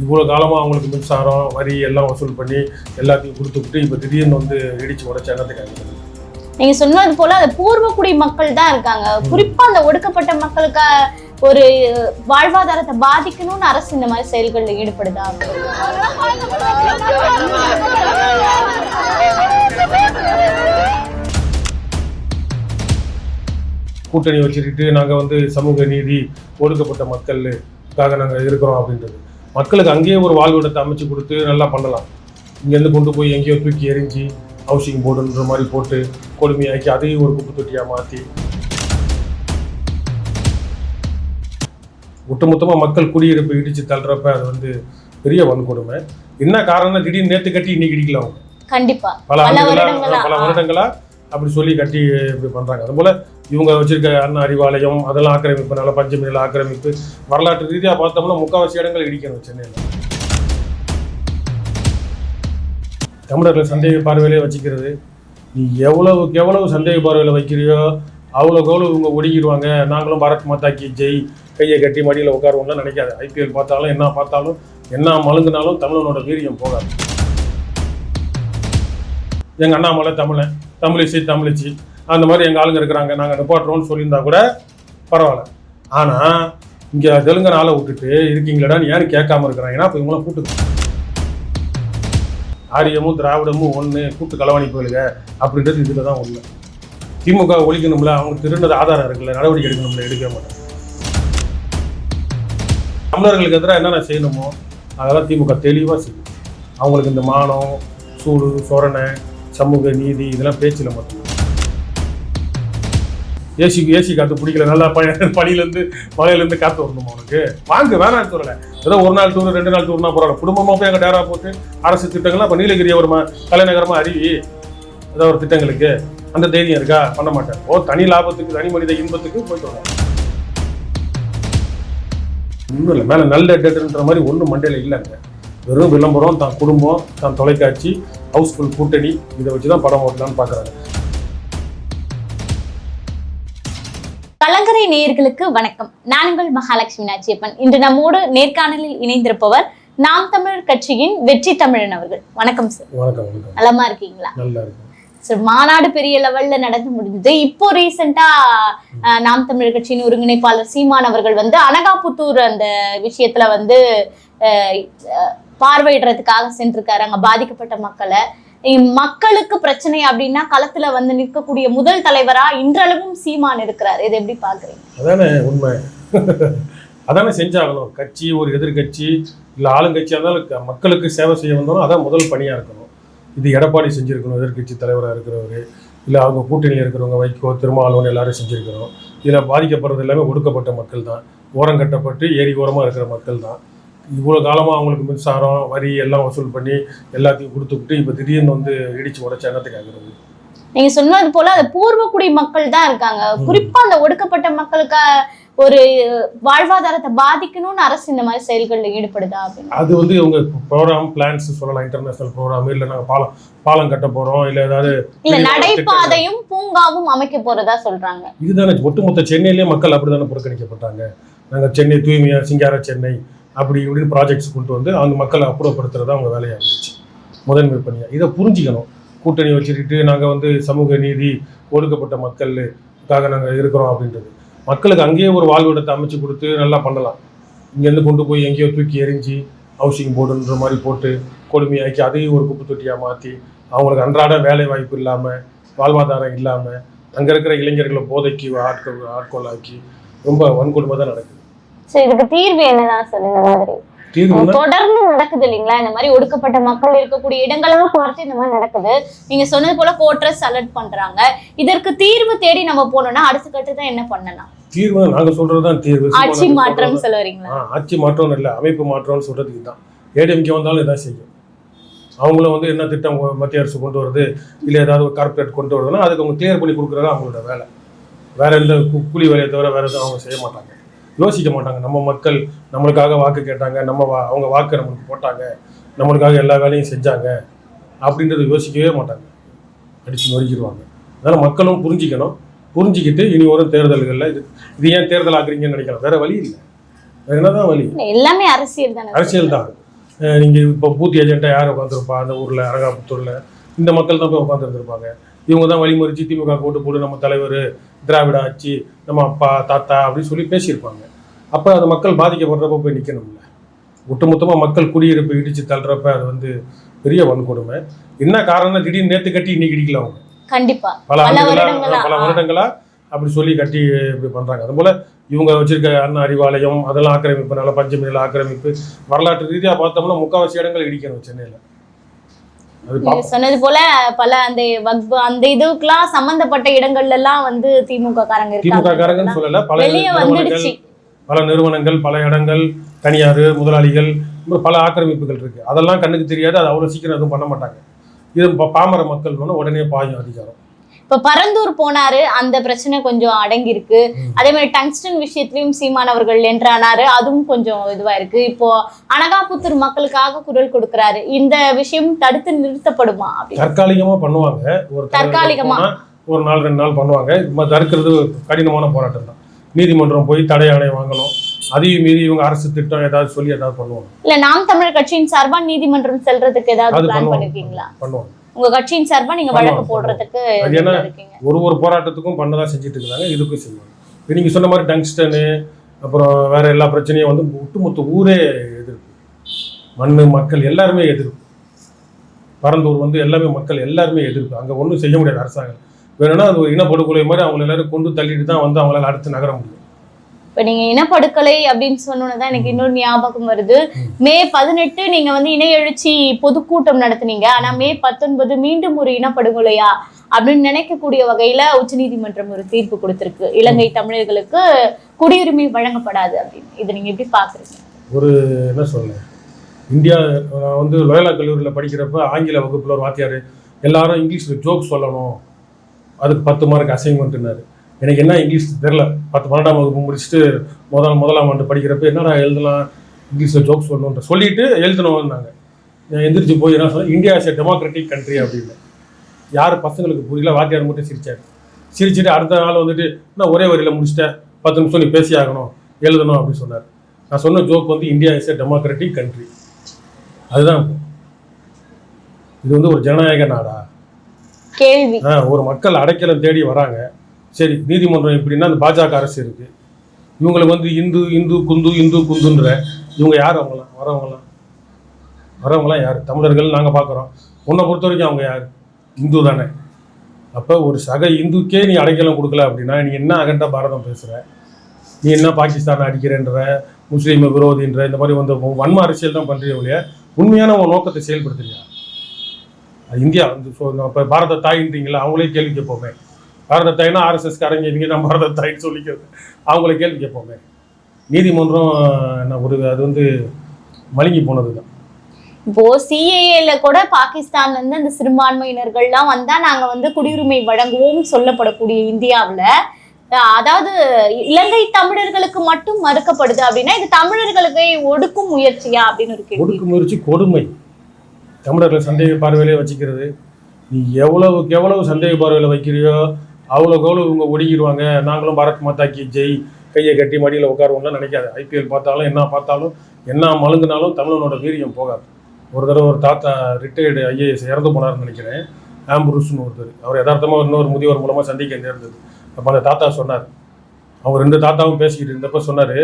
இவ்வளோ காலமாக அவங்களுக்கு மின்சாரம் வரி எல்லாம் வசூல் பண்ணி எல்லாத்தையும் கொடுத்துக்கிட்டு இப்போ திடீர்னு வந்து இடிச்சு உடச்ச எண்ணத்துக்கு நீங்க சொன்னது போல அது பூர்வக்குடி மக்கள் தான் இருக்காங்க. குறிப்பா அந்த ஒடுக்கப்பட்ட மக்களுக்கு ஒரு வாழ்வாதாரத்தை பாதிக்கணும்னு அரசு இந்த மாதிரி செயல்களில் ஈடுபடுதா? கூட்டணி வச்சுக்கிட்டு நாங்கள் வந்து சமூக நீதி ஒடுக்கப்பட்ட மக்களுக்காக நாங்கள் இருக்கிறோம் அப்படின்றது. மக்களுக்கு அங்கேயே ஒரு வாழ்விடத்தை அமைச்சு கொடுத்து நல்லா பண்ணலாம். இங்கேருந்து கொண்டு போய் எங்கேயோ தூக்கி எரிஞ்சு ஹவுசிங் போர்டுன்ற மாதிரி போட்டு கொடுமையாக்கி அதையும் ஒரு குப்பை தொட்டியாக மாற்றி ஒட்டுமொத்தமாக மக்கள் குடியிருப்பு இடித்து தள்ளுறப்ப அது வந்து பெரிய வன்கொடுமை. என்ன காரணம்னா திடீர்னு நேற்று கட்டி இன்னைக்கு இடிக்கல அவங்க கண்டிப்பா. பல பல ஆண்டுகளா வருடங்களா, பல ஆ. வருடங்களா அப்படி சொல்லி கட்டி இப்படி பண்ணுறாங்க அதுபோல் இவங்க வச்சிருக்க அண்ணா அறிவாலயம் அதெல்லாம் ஆக்கிரமிப்பு நல்ல பஞ்சமியில் ஆக்கிரமிப்பு வரலாற்று ரீதியாக பார்த்தோம்னா முக்கால்வாசி இடங்கள் இடிக்கணும் சென்னையில். தமிழர்கள் சந்தேக பார்வையிலே வச்சுக்கிறது நீ எவ்வளவுக்கு எவ்வளவு சந்தேக பார்வையில் வைக்கிறியோ அவ்வளோக்கு எவ்வளோ இவங்க ஒடுங்கிடுவாங்க நாங்களும் பாரத் மாதா கி ஜெய் கையை கட்டி மடியில் உட்காருவோம்லாம் நினைக்காது. ஐபிஎல் பார்த்தாலும் என்ன பார்த்தாலும் என்ன மழுங்கினாலும் தமிழனோட வீரியம் போகாது. எங்கள் அண்ணாமலை தமிழன் தமிழிசை தமிழிச்சி அந்த மாதிரி எங்கள் ஆளுங்க இருக்கிறாங்க. நாங்கள் நிப்பாட்டுறோம்னு சொல்லியிருந்தா கூட பரவாயில்ல. ஆனால் இங்கே தெலுங்கன் ஆளை விட்டுட்டு இருக்கீங்களடான்னு ஏன்னு கேட்காம இருக்கிறாங்க. ஏன்னா இப்போ இவங்களாம் கூட்டு ஆரியமும் திராவிடமும் ஒன்று கூட்டு களவாணி அப்படின்றது இதில் தான் உண்மை. திமுக ஒழிக்கணும்ல அவங்க திருநது ஆதாரம் இருக்குல்ல நடவடிக்கை எடுக்கணும்ல எடுக்க மாட்டாங்க. தமிழர்களுக்கு எதிராக என்னென்ன செய்யணுமோ அதெல்லாம் திமுக தெளிவாக செய்யும். அவங்களுக்கு இந்த மானம் சூடு சொரணை சமூக நீதி இதெல்லாம் பேச்சில் மட்டும். ஏசி ஏசி காற்று பிடிக்கல நல்லா பழைய பனியிலேருந்து மழையிலேருந்து காற்று வரணுமா உனக்கு? வாங்க வேணாம் சொல்லலை. ஏதோ ஒரு நாள் டூர் ரெண்டு நாள் டூர்னா பரவாயில்ல குடும்பமாக போய் அங்கே டேரா போட்டு அரசு திட்டங்கள்லாம் இப்போ நீலகிரியை ஒரு தலைநகரமாக அறிவி ஏதோ ஒரு திட்டங்களுக்கு அந்த தைரியம் இருக்கா? பண்ண மாட்டேன் ஓ தனி லாபத்துக்கு தனி மனித இன்பத்துக்கு போயிட்டு வரேன் இன்னும் இல்லை மேலே நல்ல டெட்டுன்ற மாதிரி ஒன்றும் மண்டையில் இல்லைங்க வெறும் விளம்பரம் தான் குடும்பம் தான் தொலைக்காட்சி ஹவுஸ்ஃபுல் கூட்டணி இதை வச்சு தான் படம் ஓட்டலாம்னு பார்க்குறாங்க கலங்கரை நேயர்களுக்கு வணக்கம். நான் உங்கள் மகாலட்சுமி நாச்சியப்பன். இன்று நம்மோடு நேர்காணலில் இணைந்திருப்பவர் நாம் தமிழர் கட்சியின் வெற்றி தமிழன் அவர்கள். வணக்கம் சார் வணக்கம் நலமா இருக்கீங்களா? நல்லா சார் மாநாடு பெரிய லெவல்ல நடந்து முடிஞ்சது. இப்போ ரீசெண்டா நாம் தமிழர் கட்சியின் ஒருங்கிணைப்பாளர் சீமான் அவர்கள் வந்து அனகாபுத்தூர் அந்த விஷயத்துல வந்து பார்வையிடுறதுக்காக சென்றிருக்காரு. அங்க பாதிக்கப்பட்ட மக்களை. மக்களுக்கு பிரச்சனை அப்படின்னா களத்துல வந்து நிற்கக்கூடிய முதல் தலைவரா இன்றளவும் சீமான் இருக்கிறார். இதை எப்படி பாக்குறீங்க அதானே உண்மை. அதானே செஞ்சாகணும். கட்சி ஒரு எதிர்கட்சி இல்லை ஆளுங்கட்சியாக இருந்தாலும் மக்களுக்கு சேவை செய்ய வந்தாலும் அதான் முதல் பணியாக இருக்கணும். இது எடப்பாடி செஞ்சுருக்கணும். எதிர்கட்சி தலைவராக இருக்கிறவர் இல்லை அவங்க கூட்டணியில் இருக்கிறவங்க வைகோ திருமாவளவன் எல்லாரும் செஞ்சுருக்கிறோம் இதில் பாதிக்கப்படுறது எல்லாமே ஒடுக்கப்பட்ட மக்கள் தான் ஓரம் கட்டப்பட்டு ஏரி ஓரமாக இருக்கிற மக்கள் தான் இவ்வளோ காலமாக அவங்களுக்கு மின்சாரம் வரி எல்லாம் வசூல் பண்ணி எல்லாத்தையும் கொடுத்துக்கிட்டு இப்போ திடீர்னு வந்து இடிச்சு உடச்ச எண்ணத்துக்கு ஆகிறது. நீங்க சொன்னது போல அது பூர்வக்குடி மக்கள் தான் இருக்காங்க. குறிப்பா அந்த ஒடுக்கப்பட்ட மக்களுக்கு ஒரு வாழ்வாதாரத்தை பாதிக்கணும்னு அரசு இந்த மாதிரி செயல்களில் ஈடுபடுதா அப்படின்னு. அது வந்து இவங்க ப்ரோக்ராம் பிளான்ஸ் சொல்லலாம் இன்டர்நேஷனல் ப்ரோக்ராம் இல்லை நாங்கள் பாலம் பாலம் கட்ட போகிறோம் இல்லை ஏதாவது இல்ல நடைபாதையும் பூங்காவும் அமைக்க போறதா சொல்றாங்க. இதுதானே ஒட்டுமொத்த சென்னையிலேயே மக்கள் அப்படிதானே புறக்கணிக்கப்பட்டாங்க. நாங்கள் சென்னை தூய்மையா சிங்கார சென்னை அப்படி இப்படின்னு ப்ராஜெக்ட்ஸ் கொண்டு வந்து அவங்க மக்களை அப்புறப்படுத்துறது அவங்க வேலையாக இருந்துச்சு முதன்மை பணியாக இதை புரிஞ்சுக்கணும். கூட்டணி வச்சுக்கிட்டு நாங்கள் வந்து சமூக நீதி ஒடுக்கப்பட்ட மக்களுக்காக நாங்கள் இருக்கிறோம் அப்படின்றது. மக்களுக்கு அங்கேயே ஒரு வாழ்விடத்தை அமைச்சு கொடுத்து நல்லா பண்ணலாம். இங்கேருந்து கொண்டு போய் எங்கேயோ தூக்கி எரிஞ்சு ஹவுசிங் போர்டுன்ற மாதிரி போட்டு கொடுமையாக்கி அதையும் ஒரு குப்பை தொட்டியாக மாற்றி அவங்களுக்கு அன்றாட வேலை வாய்ப்பு இல்லாமல் வாழ்வாதாரம் இல்லாமல் அங்கே இருக்கிற இளைஞர்களை போதைக்கு ஆட்கொள் ஆட்கொள்ளாக்கி ரொம்ப வன்கொடுமை தான் நடக்குது. சரி இதுக்கு தீர்வு என்னதான் சார் இந்த மாதிரி தொடர்ந்து நடக்குது இல்லைங்களா? இந்த மாதிரி ஒடுக்கப்பட்ட மக்கள் இருக்கக்கூடிய இடங்களெல்லாம் பார்த்து இந்த மாதிரி நடக்குது. நீங்க சொன்னது போல கோட்ரஸ் அலர்ட் பண்றாங்க. இதற்கு தீர்வு தேடி நம்ம போனோம்னா அடுத்த கட்டத்தை என்ன பண்ணலாம்? தீர்வு நாங்கள் சொல்கிறது தான் தீர்வு ஆட்சி மாற்றம் சொல்றது- சொல்ல வரீங்களா ஆ ஆட்சி மாற்றம்னு இல்லை அமைப்பு மாற்றம்னு சொல்கிறதுக்கு தான் ஏடிஎம்கே வந்தாலும் இதான் செய்யும். அவங்களும் வந்து என்ன திட்டம் மத்திய அரசு கொண்டு வருது? இல்லை ஏதாவது ஒரு கார்ப்பரேட் கொண்டு வருதுன்னா அதுக்கு அவங்க கிளியர் பண்ணி கொடுக்குறது அவங்களோட வேலை. வேற எந்த கூலி வேலையை தவிர வேற எதுவும் அவங்க செய்ய மாட்டாங்க. யோசிக்க மாட்டாங்க. நம்ம மக்கள் நம்மளுக்காக வாக்கு கேட்டாங்க நம்ம வா அவங்க வாக்கு நம்மளுக்கு போட்டாங்க நம்மளுக்காக எல்லா வேலையும் செஞ்சாங்க அப்படின்றத யோசிக்கவே மாட்டாங்க. அடிச்சு நொறுக்கிடுவாங்க. அதனால் மக்களும் புரிஞ்சிக்கணும். புரிஞ்சிக்கிட்டு இனி வரும் தேர்தல்களில் இது இது ஏன் தேர்தல் ஆக்குறீங்கன்னு நினைக்கலாம். வேற வழி இல்லை. வேற என்னதான் வழி? இல்ல, எல்லாமே அரசியல் தானே. அரசியல் தான். நீங்கள் இப்போ பூத் ஏஜென்ட்டாக யார் உட்காந்துருப்பா அந்த ஊரில் அரகாபுத்தூரில் இந்த மக்கள் தான் போய் உட்காந்துருந்துருப்பாங்க இவங்க தான் வழிமறிச்சு திமுக ஓட்டு போட்டு நம்ம தலைவர் திராவிட ஆட்சி நம்ம அப்பா தாத்தா அப்படின்னு சொல்லி பேசியிருப்பாங்க. அப்போ அந்த மக்கள் பாதிக்கப்படுறப்ப போய் நிற்கணும்ல ஒட்டுமொத்தமாக மக்கள் குடியிருப்பு இடித்து தள்ளுறப்ப அது வந்து பெரிய வன்கொடுமை. என்ன காரணம்னா திடீர்னு நேற்று கட்டி இன்னைக்கு இடிக்கல அவங்க. கண்டிப்பா. பல பல ஆண்டுகளா வருடங்களா, பல. வருடங்களா அப்படி சொல்லி கட்டி இப்படி பண்றாங்க. அதுபோல இவங்க வச்சிருக்க அண்ணா அறிவாலயம் அதெல்லாம் ஆக்கிரமிப்பு நல்ல பஞ்சமியில் ஆக்கிரமிப்பு வரலாற்று ரீதியா பார்த்தோம்னா முக்காவாசி இடங்கள் இடிக்கணும் சென்னையில. அது. சொன்னது போல பல அந்த வக்பு அந்த இதுக்கெல்லாம் சம்பந்தப்பட்ட இடங்கள்ல எல்லாம் வந்து திமுக காரங்க திமுக காரங்கன்னு சொல்லல பல வெளியே வந்துடுச்சு. பல நிறுவனங்கள் பல இடங்கள் தனியார் முதலாளிகள் பல ஆக்கிரமிப்புகள் இருக்கு. அதெல்லாம் கண்ணுக்கு தெரியாது. அது அவ்வளவு சீக்கிரம் எதுவும் பண்ண மாட்டாங்க. இது பாமர மக்கள் உடனே பாயும் அதிகாரம். இப்ப பரந்தூர் போனாரு. அந்த பிரச்சனை கொஞ்சம் அடங்கி இருக்கு. அதே மாதிரி டங்ஸ்டன் விஷயத்திலயும் சீமான் அவர்கள் என்றானாரு. அதுவும் கொஞ்சம் இதுவா இருக்கு. இப்போ அனகாபுத்தூர் மக்களுக்காக குரல் கொடுக்கறாரு. இந்த விஷயம் தடுத்து நிறுத்தப்படுமா தற்காலிகமா பண்ணுவாங்க. ஒரு தற்காலிகமா. ஒரு நாள் ரெண்டு நாள் பண்ணுவாங்க. தடுக்கிறது கடினமான போராட்டம் தான். நீதிமன்றம் போய் தடை ஆணை வாங்கணும். அதையும் மீறி இவங்க அரசு திட்டம் ஏதாவது சொல்லி ஏதாவது பண்ணுவாங்க. இல்ல நாம் தமிழர் கட்சியின் சார்பா நீதிமன்றம் செல்றதுக்கு ஏதாவது பிளான். பண்ணிருக்கீங்களா? பண்ணுவாங்க. உங்க கட்சியின் சார்பா நீங்க வழக்கு போடுறதுக்கு ஒரு ஒரு போராட்டத்துக்கும் பண்ணதான் செஞ்சுட்டு இருக்காங்க இதுக்கும் செய்வாங்க. இப்போ நீங்க சொன்ன மாதிரி டங்ஸ்டனு அப்புறம் வேற எல்லா பிரச்சனையும் வந்து ஒட்டுமொத்த ஊரே எதிர்ப்பு. மண்ணு மக்கள் எல்லாருமே எதிர்ப்பு. பரந்தூர் வந்து எல்லாமே மக்கள் எல்லாருமே எதிர்ப்பு. அங்க ஒன்றும் செய்ய முடியாது அரசாங்கம். வேணும்னா அது ஒரு இனப்படுகொலை மாதிரி அவங்க எல்லாரும் கொண்டு தள்ளிட்டு தான் வந்து அவங்களால அடுத்து நகர முடியும். இப்ப நீங்க இனப்படுகொலை அப்படின்னு சொன்னோன்னதான் எனக்கு இன்னொரு ஞாபகம் வருது. மே பதினெட்டு நீங்க வந்து இன எழுச்சி பொதுக்கூட்டம் நடத்துனீங்க. ஆனா மே பத்தொன்பது மீண்டும் ஒரு இனப்படுகொலையா அப்படின்னு நினைக்கக்கூடிய வகையில உச்சநீதிமன்றம் ஒரு தீர்ப்பு கொடுத்திருக்கு. இலங்கை தமிழர்களுக்கு குடியுரிமை வழங்கப்படாது அப்படின்னு. இதை நீங்க எப்படி பாக்குறீங்க? என்ன சொல்ல இந்தியா நான் வந்து லோயலா கல்லூரியில் படிக்கிறப்ப ஆங்கில வகுப்பில் ஒரு வாத்தியார் எல்லாரும் இங்கிலீஷில் ஜோக் சொல்லணும். அதுக்கு பத்து மார்க் அசைன்மெண்ட்னாரு எனக்கு என்ன இங்கிலீஷ் தெரில பத்து பன்னெண்டாம் வகுப்பு முடிச்சுட்டு முதல் முதலாம் ஆண்டு படிக்கிறப்ப என்னடா எழுதலாம் இங்கிலீஷில் ஜோக் சொல்லணுன்ற சொல்லிட்டு எழுதணும்னாங்க. நான் எந்திரிச்சு போய் என்ன சொன்னேன் India is a democratic country அப்படின்னு. யார் பசங்களுக்கு புரியல வாத்தியார் மட்டும் சிரிச்சார். சிரிச்சுட்டு அடுத்த நாள் வந்துட்டு நான் ஒரே வரியில் முடிச்சிட்டேன் பத்து நிமிஷம் நீ பேசி ஆகணும் எழுதணும் அப்படின்னு சொன்னார். நான் சொன்ன ஜோக் வந்து India is a democratic country அதுதான். இது வந்து ஒரு ஜனநாயக நாடா? கேள்வி. ஆ, ஒரு மக்கள் அடைக்கலம் தேடி வராங்க. சரி நீதிமன்றம் எப்படின்னா அந்த பாஜக அரசு இருக்கு. இவங்களுக்கு வந்து இந்து இந்து குந்து இந்து குந்துன்ற இவங்க யார் அவங்களாம்? வரவங்களாம்? வரவங்களாம் யார்? தமிழர்கள் நாங்கள் பார்க்குறோம் உன்னை பொறுத்த வரைக்கும் அவங்க யார்? இந்து தானே. அப்போ ஒரு சக இந்துக்கே நீ அடைக்கலம் கொடுக்கல அப்படின்னா நீ என்ன அகண்டா பாரதம் பேசுகிற நீ என்ன பாகிஸ்தான் அடிக்கிறன்ற முஸ்லீம் விரோதின்ற இந்த மாதிரி வந்து வன்ம அரசியல் தான் பண்ணுறிய ஒழிய உண்மையான உன் நோக்கத்தை செயல்படுத்துறியா? இந்தியா வந்து இப்போ பாரத தாயின்றீங்களா அவங்களே கேள்வி கேட்போமே. பாரத தாய்னா ஆர்எஸ்எஸ் காரங்க இவங்க தான் பாரத தாய்ன்னு சொல்லிக்கிறது. அவங்கள கேள்வி கேட்போமே. நீதிமன்றம் என்ன ஒரு அது வந்து மழுங்கி போனது தான் இப்போ சிஏஏல கூட பாகிஸ்தான்ல இருந்து அந்த சிறுபான்மையினர்கள்லாம் வந்தா நாங்க வந்து குடியுரிமை வழங்குவோம் சொல்லப்படக்கூடிய இந்தியாவுல அதாவது இலங்கை தமிழர்களுக்கு மட்டும் மறுக்கப்படுது அப்படின்னா இது தமிழர்களுக்கு ஒடுக்கும் முயற்சியா அப்படின்னு ஒரு கேள்வி ஒடுக்கு முயற்சி கொடுமை. தமிழர்களை சந்தேக பார்வையிலே வச்சுக்கிறது. நீ எவ்வளவுக்கு எவ்வளவு சந்தேக பார்வையில் வைக்கிறியோ அவ்வளோக்கு எவ்வளோ இவங்க ஒடுங்கிடுவாங்க நாங்களும் பாரத் மாதா கி ஜெய் கையை கட்டி மடியில் உட்காருவோம்லாம் நினைக்காது. ஐபிஎல் பார்த்தாலும் என்ன பார்த்தாலும் என்ன மழுங்கினாலும் தமிழனோட வீரியம் போகாது. ஒரு தடவை ஒரு தாத்தா ரிட்டையர்டு ஐஏஎஸ் இறந்து போனார்னு நினைக்கிறேன். ஆம்புருஸ்னு ஒருத்தர். அவர் யதார்த்தமாக இன்னொரு முதியோர் மூலமாக சந்திக்க நேர்ந்தது. அப்போ அந்த தாத்தா சொன்னார். அவர் ரெண்டு தாத்தாவும் பேசிக்கிட்டு இருந்தப்போ சொன்னார்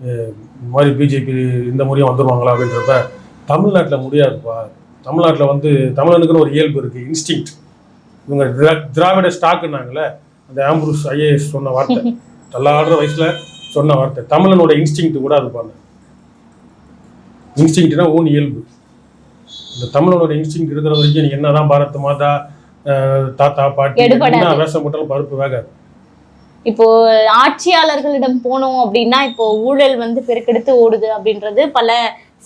இந்த மாதிரி பிஜேபி இந்த முறையும் வந்துடுவாங்களா அப்படின்றப்ப தமிழ்நாட்டில் முடியாதுப்பா. தமிழ்நாட்டில் வந்து தமிழனுக்குன்னு ஒரு இயல்பு இருக்குது இன்ஸ்டிங்க்ட் இவங்க திரா- திராவிட ஸ்டாக்குனாங்களே அந்த ஆம்புருஸ் ஐஏஎஸ் சொன்ன வார்த்தை. தள்ளாடுற வயசுல சொன்ன வார்த்தை. தமிழனோட இன்ஸ்டிங்க்ட் கூட அது பண்ண இன்ஸ்டிங்க்ட்னா ஊன் இயல்பு. இந்த தமிழனோட இன்ஸ்டிங்க்ட் இருக்கிற வரைக்கும் நீ என்னதான் பாரத் மாதா தாத்தா பாட்டி. என்ன வேஷம் போட்டாலும் பருப்பு வேகாது. இப்போ ஆட்சியாளர்களிடம் போனோம் அப்படின்னா இப்போ ஊழல் வந்து பெருக்கெடுத்து ஓடுது அப்படின்றது பல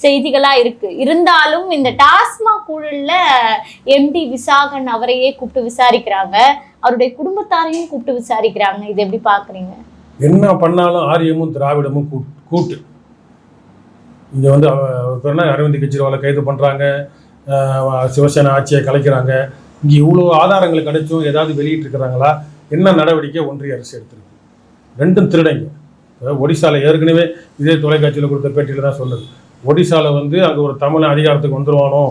செய்திகளா இருக்கு. இருந்தாலும் இந்த டாஸ்மாக் ஊழல்ல எம்டி விசாகன் அவரையே கூப்பிட்டு விசாரிக்கிறாங்க. அவருடைய குடும்பத்தாரையும் கூப்பிட்டு விசாரிக்கிறாங்க. இது எப்படி பாக்குறீங்க? என்ன பண்ணாலும் ஆரியமும் திராவிடமும் கூ- கூட்டு. இங்கே வந்து அரவிந்த் கெஜ்ரிவாலை கைது பண்ணுறாங்க சிவசேனா ஆட்சியை கலைக்கிறாங்க. இங்கே இவ்வளோ ஆதாரங்கள் கிடைச்சும் ஏதாவது வெளியிட்டிருக்கிறாங்களா? என்ன நடவடிக்கை ஒன்றிய அரசு எடுத்திருக்கு? ரெண்டும் திருடைங்க. ஒடிசாவில் ஏற்கனவே இதே தொலைக்காட்சியில் கொடுத்த பேட்டியில் தான் சொன்னது ஒடிசாவில் வந்து அங்கே ஒரு தமிழ் அதிகாரத்துக்கு வந்துருவானோ